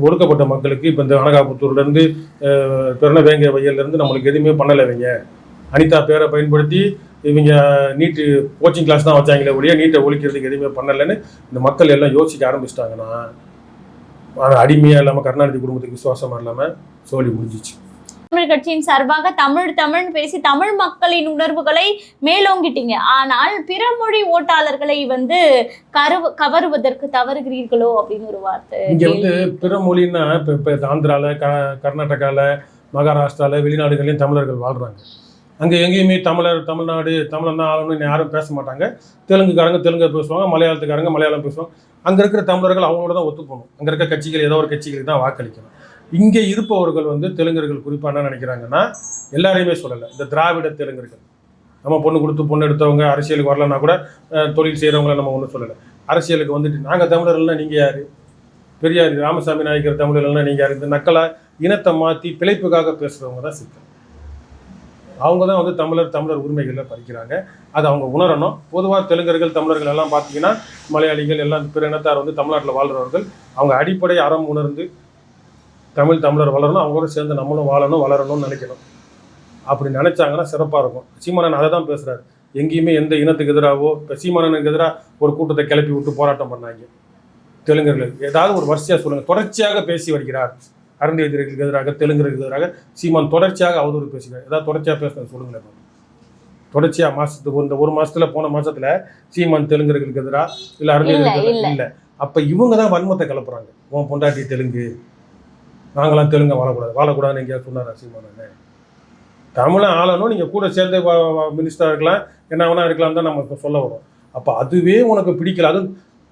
ஒடுக்கப்பட்ட மக்களுக்கு இப்போ இந்த அனகாபுத்தூர்லேருந்து திருநவேங்க வயல்லேருந்து நம்மளுக்கு எதுவுமே பண்ணலைவிங்க அனிதா பேரை பயன்படுத்தி இவங்க நீட்டு கோச்சிங் கிளாஸ் தான் வச்சாங்களே ஒழிய நீட்டை ஒழிக்கிறதுக்கு எதுவுமே பண்ணலைன்னு இந்த மக்கள் எல்லாம் யோசிக்க ஆரம்பிச்சிட்டாங்கன்னா அடிமையாக இல்லாமல் கருணாநிதி குடும்பத்துக்கு விசுவாசமாக இல்லாமல் சோழி முடிஞ்சிச்சு. தமிழ் கட்சியின் சார்பாக தமிழ் தமிழ் பேசி தமிழ் மக்களின் உணர்வுகளை மேலோங்கிட்டீங்க. ஆனால் பிற மொழி ஓட்டாளர்களை வந்து கரு கவருவதற்கு தவறுகிறீர்களோ அப்படின்னு ஒரு வார்த்தை இங்க வந்து பிற மொழின்னா இப்போ இப்போ ஆந்திரால க கர்நாடகாவில் மகாராஷ்டிராவில் வெளிநாடுகள்லையும் தமிழர்கள் வாழ்றாங்க. அங்கே எங்கேயுமே தமிழர் தமிழ்நாடு தமிழன் தான் ஆளணும்னு யாரும் பேச மாட்டாங்க. தெலுங்குக்காரங்க தெலுங்கு பேசுவாங்க மலையாளத்துக்காரங்க மலையாளம் பேசுவாங்க. அங்கே இருக்கிற தமிழர்கள் அவங்களோட தான் ஒத்து போகணும் அங்கே இருக்க கட்சிகள் ஏதோ ஒரு கட்சிகளுக்கு தான் வாக்களிக்கணும். இங்கே இருப்பவர்கள் வந்து தெலுங்கர்கள் குறிப்பாக என்ன நினைக்கிறாங்கன்னா எல்லாரையுமே சொல்லலை. இந்த திராவிட தெலுங்கர்கள். நம்ம பொண்ணு கொடுத்து பொண்ணு எடுத்தவங்க அரசியலுக்கு வரலன்னா கூட தொழில் செய்கிறவங்கள நம்ம ஒன்றும் சொல்லலை. அரசியலுக்கு வந்துட்டு நாங்கள் தமிழர்கள்னா நீங்கள் யார்? பெரியார் ராமசாமி நாயக்கர் தமிழர்கள்னா நீங்கள் யார்? இந்த நக்கலை இனத்தை மாற்றி பிழைப்புக்காக பேசுகிறவங்க தான் சிக்கல் அவங்க தான் வந்து தமிழர் தமிழர் உரிமைகளை பறிக்கிறாங்க. அதை அவங்க உணரணும். பொதுவாக தெலுங்கர்கள் தமிழர்கள் எல்லாம் பார்த்தீங்கன்னா மலையாளிகள் எல்லாம் பிற இனத்தார் வந்து தமிழ்நாட்டில் வாழ்கிறவர்கள் அவங்க அடிப்படை அறம் உணர்ந்து தமிழ் தமிழர் வளரணும் அவங்களோட சேர்ந்து நம்மளும் வாழணும் வளரணும்னு நினைக்கணும். அப்படி நினைச்சாங்கன்னா சிறப்பாக இருக்கும். சீமானன் அதை தான் பேசுகிறாரு எங்கேயுமே எந்த இனத்துக்கு எதிராகவோ இப்போ சீமானனுக்கு எதிராக ஒரு கூட்டத்தை கிளப்பி விட்டு போராட்டம் பண்ணாங்க. தெலுங்கர்கள் ஏதாவது ஒரு வரிசையாக சொல்லுங்கள் தொடர்ச்சியாக பேசி வருகிறார். அருந்தேதிகளுக்கு எதிராக தெலுங்கர்களுக்கு எதிராக சீமான் தொடர்ச்சியாக அவதூறு பேசுகிறார். ஏதாவது தொடர்ச்சியாக பேசுறது சொல்லுங்களேன் பாப்போம். தொடர்ச்சியா மாசத்துக்கு இந்த ஒரு மாசத்துல போன மாசத்துல சீமான் தெலுங்கர்களுக்கு எதிராக இல்ல அருந்தேதிகளுக்கு இல்ல. இல்ல. அப்ப இவங்க தான் வன்மத்தை கிளப்புறாங்க. உன் பொண்டாட்டி தெலுங்கு நாங்களாம் தெலுங்கை வாழக்கூடாது. வாழக்கூடாதுன்னு எங்கேயாவது சொன்னார் சீமானே தமிழை ஆளணும் நீங்கள் கூட சேர்ந்து மினிஸ்டராக இருக்கலாம் என்ன வேணா இருக்கலாம் தான் நம்ம இப்போ சொல்ல வரோம். அப்போ அதுவே உனக்கு பிடிக்கல. அது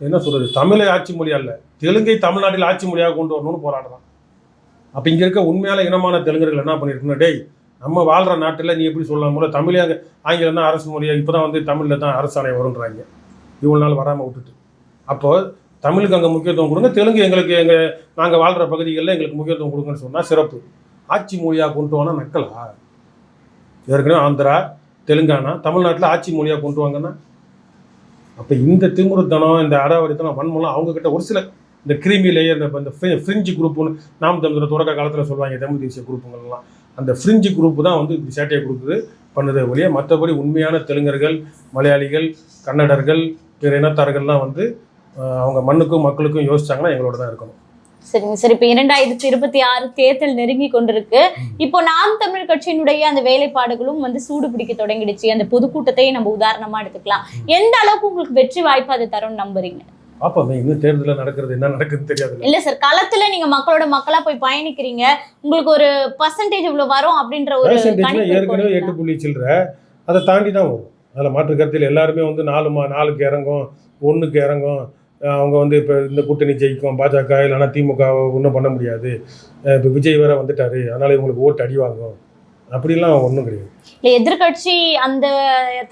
என்ன சொல்கிறது தமிழை ஆட்சி மொழியா இல்லை தெலுங்கை தமிழ்நாட்டில் ஆட்சி மொழியாக கொண்டு வரணும்னு போராடுறான். அப்போ இங்கே இருக்க உண்மையான இனமான தெலுங்கர்கள் என்ன பண்ணிருக்கணும் டேய் நம்ம வாழ்கிற நாட்டில் நீ எப்படி சொல்லலாம்? போல தமிழே அங்கே ஆங்கிலம் தான் அரசு மொழியாக இப்போ தான் வந்து தமிழில் தான் அரசாணை வருன்றாங்க இவ்வளோ நாள் வராமல் விட்டுட்டு. அப்போது தமிழுக்கு அங்கே முக்கியத்துவம் கொடுங்க தெலுங்கு எங்களுக்கு எங்கள் நாங்கள் வாழ்கிற பகுதிகளில் எங்களுக்கு முக்கியத்துவம் கொடுங்கன்னு சொன்னால் சிறப்பு. ஆட்சி மொழியாக கொண்டு வானா நக்கலா? ஏற்கனவே ஆந்திரா தெலுங்கானா தமிழ்நாட்டில் ஆட்சி மொழியாக கொண்டு வாங்கன்னா? அப்போ இந்த திமுருத்தனம் இந்த அடாவடித்தனம் வன்மலாம் அவங்கக்கிட்ட ஒரு சில இந்த கிருமி லேயர் இந்த இந்த ஃப்ரிஞ்சு குரூப்புன்னு நாம் தமிழர் தொடக்க காலத்தில் சொல்லுவாங்க தமிழ் தேசிய குரூப்புங்கள்லாம் அந்த ஃப்ரிஞ்சு குரூப்பு தான் வந்து இப்படி சேட்டையை கொடுக்குது பண்ணுதே ஒழிய மற்றபடி உண்மையான தெலுங்கர்கள் மலையாளிகள் கன்னடர்கள் பிற இனத்தார்கள்லாம் வந்து அவங்க மண்ணுக்கும் மக்களுக்கும் யோசிச்சாங்கன்னா எங்களோட தான் இருக்கணும். சரிங்க சார். இப்ப இரண்டாயிரத்தி இருபத்தி ஆறு தேர்தல் நெருங்கி கொண்டிருக்கு. இப்போ நாம் தமிழ் கட்சியினுடைய அந்த வேலைப்பாடுகளும் வந்து சூடு பிடிக்க தொடங்கிடுச்சு. அந்த பொதுக்கூட்டத்தையே நம்ம உதாரணமா எடுத்துக்கலாம். எந்த அளவுக்கு உங்களுக்கு வெற்றி வாய்ப்பு அது தரும்னு நம்புறீங்க? பாப்போமே இன்னும் தேர்தலில் நடக்கிறது என்ன நடக்குதுன்னு தெரியாது. இல்ல சார். களத்துல நீங்க மக்களோட மக்களா போய் பயணிக்கிறீங்க. உங்களுக்கு ஒரு பர்சன்டேஜ் இவ்வளவு வரும் அப்படின்ற ஒரு ஏற்கனவே எட்டு புள்ளி சில்லற அதை தாண்டி தான் வரும். அதில் மாற்று கருத்தில் எல்லாருமே வந்து நாலு மா நாலுக்கு இறங்கும் ஒன்றுக்கு இறங்கும். அவங்க வந்து இப்போ இந்த கூட்டணி ஜெயிக்கும் பாஜக இல்லைன்னா திமுக ஒன்றும் பண்ண முடியாது. இப்போ விஜய் வேற வந்துட்டாரு அதனால இவங்களுக்கு ஓட்டு அடி வாங்கும். அப்படிலாம் ஒன்றும் கிடையாது. இல்ல எதிர்க்கட்சி அந்த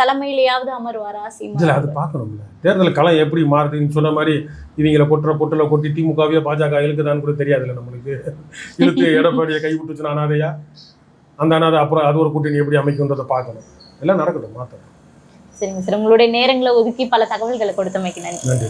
தலைமையிலேயாவது அமருவாரா சீமா அது பார்க்கணும்ல. தேர்தல் களம் எப்படி மாறுதுன்னு சொன்ன மாதிரி இவங்கள கொட்டுற பொட்டில் கொட்டி திமுகவையோ பாஜக இழுக்குதான்னு கூட தெரியாதுல்ல நம்மளுக்கு. இழுத்து எடப்பாடியை கை விட்டுச்சுன்னா அனாதையா? அந்த அனாதை அப்புறம் அது ஒரு கூட்டணி எப்படி அமைக்கும்ன்றதை பார்க்கணும். எல்லாம் நடக்கட்டும் மாற்றணும் சரிங்க சார். உங்களுடைய நேரங்களை ஒதுக்கி பல தகவல்களை கொடுத்தமைக்கு நன்றி.